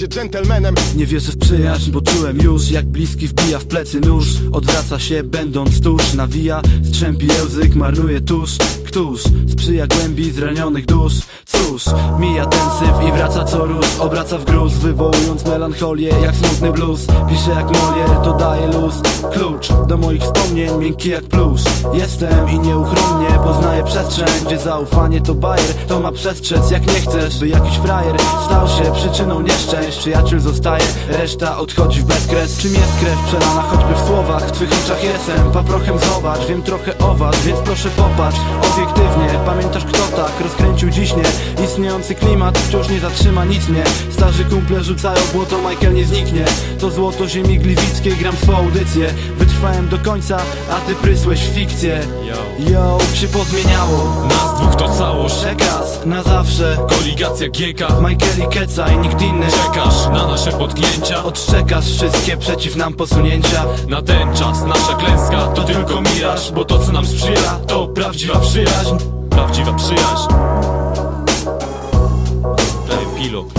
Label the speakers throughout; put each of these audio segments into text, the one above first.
Speaker 1: będzie dżentelmenem.
Speaker 2: Nie wierzę w przyjaźń, bo czułem już Jak bliski wbija w plecy nóż. Odwraca się będąc tuż Nawija, strzępi język, marnuje tusz Któż sprzyja głębi zranionych dusz Cóż, mija ten syf i wraca co róż. Obraca w gruz, wywołując melancholię Jak smutny blues, pisze jak Molière To daje luz, klucz do moich wspomnień Miękki jak plusz. Jestem i nieuchronnie poznaję przestrzeń Gdzie zaufanie to bajer, to ma przestrzec Jak nie chcesz, by jakiś frajer Stał się przyczyną nieszczęść. Przyjaciel zostaje, reszta odchodzi w bezkres. Czym jest krew przelana choćby w słowach? W twych oczach jestem, paprochem zobacz. Wiem trochę o was, więc proszę popatrz Obiektywnie, pamiętasz kto tak rozkręcił dziś nie Istniejący klimat wciąż nie zatrzyma nic mnie. Starzy kumple rzucają błoto, Michael nie zniknie. To złoto ziemi gliwickiej, gram swą audycję. Wytrwałem do końca, a ty prysłeś w fikcję. Yo, się pozmieniało.
Speaker 3: Nas dwóch to całość.
Speaker 2: Przekaz na zawsze.
Speaker 3: Koligacja GK
Speaker 2: Michael i Keca i nikt inny.
Speaker 3: Czekasz na nasze potknięcia
Speaker 2: Odczekasz wszystkie przeciw nam posunięcia.
Speaker 3: Na ten czas nasza klęska to tylko miraż Bo to co nam sprzyja to prawdziwa przyjaźń. Prawdziwa przyjaźń. Epilog.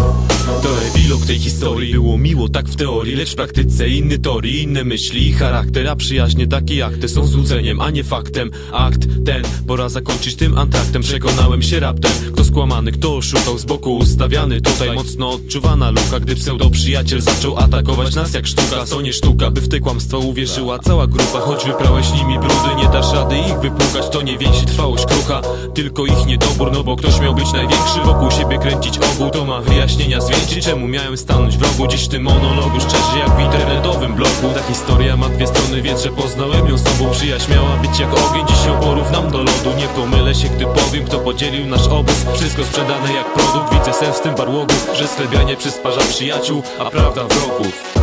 Speaker 3: To epilog tej historii. Było miło tak w teorii, lecz w praktyce inny tory Inne myśli. I charakter, a przyjaźnie takie jak te Są złudzeniem, a nie faktem. Akt ten, pora zakończyć tym antraktem. Przekonałem się raptem, skłamany, kto oszukał Z boku ustawiany, tutaj mocno odczuwana luka Gdy pseudo przyjaciel zaczął atakować nas jak sztuka To nie sztuka, by w te kłamstwa uwierzyła cała grupa Choć wyprałeś nimi brudy, nie dasz rady ich wypłukać To nie więzi trwałość krucha, tylko ich niedobór No bo ktoś miał być największy, wokół siebie kręcić ogół To ma wyjaśnienia zwiększyć, czemu miałem stanąć w rogu Dziś w tym monologu, szczerze jak w internetowym blogu Ta historia ma dwie strony, więc że poznałem ją z tobą Przyjaźń miała być jak ogień, dziś ją porównam do lodu. Nie pomylę się, gdy powiem, kto podzielił nasz obóz. Wszystko sprzedane jak produkt, widzę sens w tym barłogu Że sklepianie przysparza przyjaciół, a prawda wrogów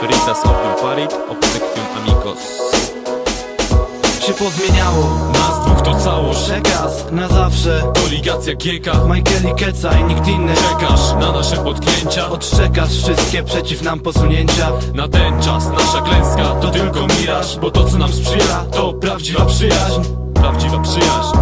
Speaker 3: Veritas opium parit, obsequium amigos.
Speaker 2: Się pozmieniało
Speaker 3: Nas dwóch to całość,
Speaker 2: Przekaz na zawsze.
Speaker 3: Koligacja GK
Speaker 2: Michael i Keca i nikt inny.
Speaker 3: Czekasz na nasze potknięcia
Speaker 2: Odczekasz wszystkie przeciw nam posunięcia.
Speaker 3: Na ten czas nasza klęska to tylko miraż Bo to co nam sprzyja to prawdziwa przyjaźń Prawdziwa przyjaźń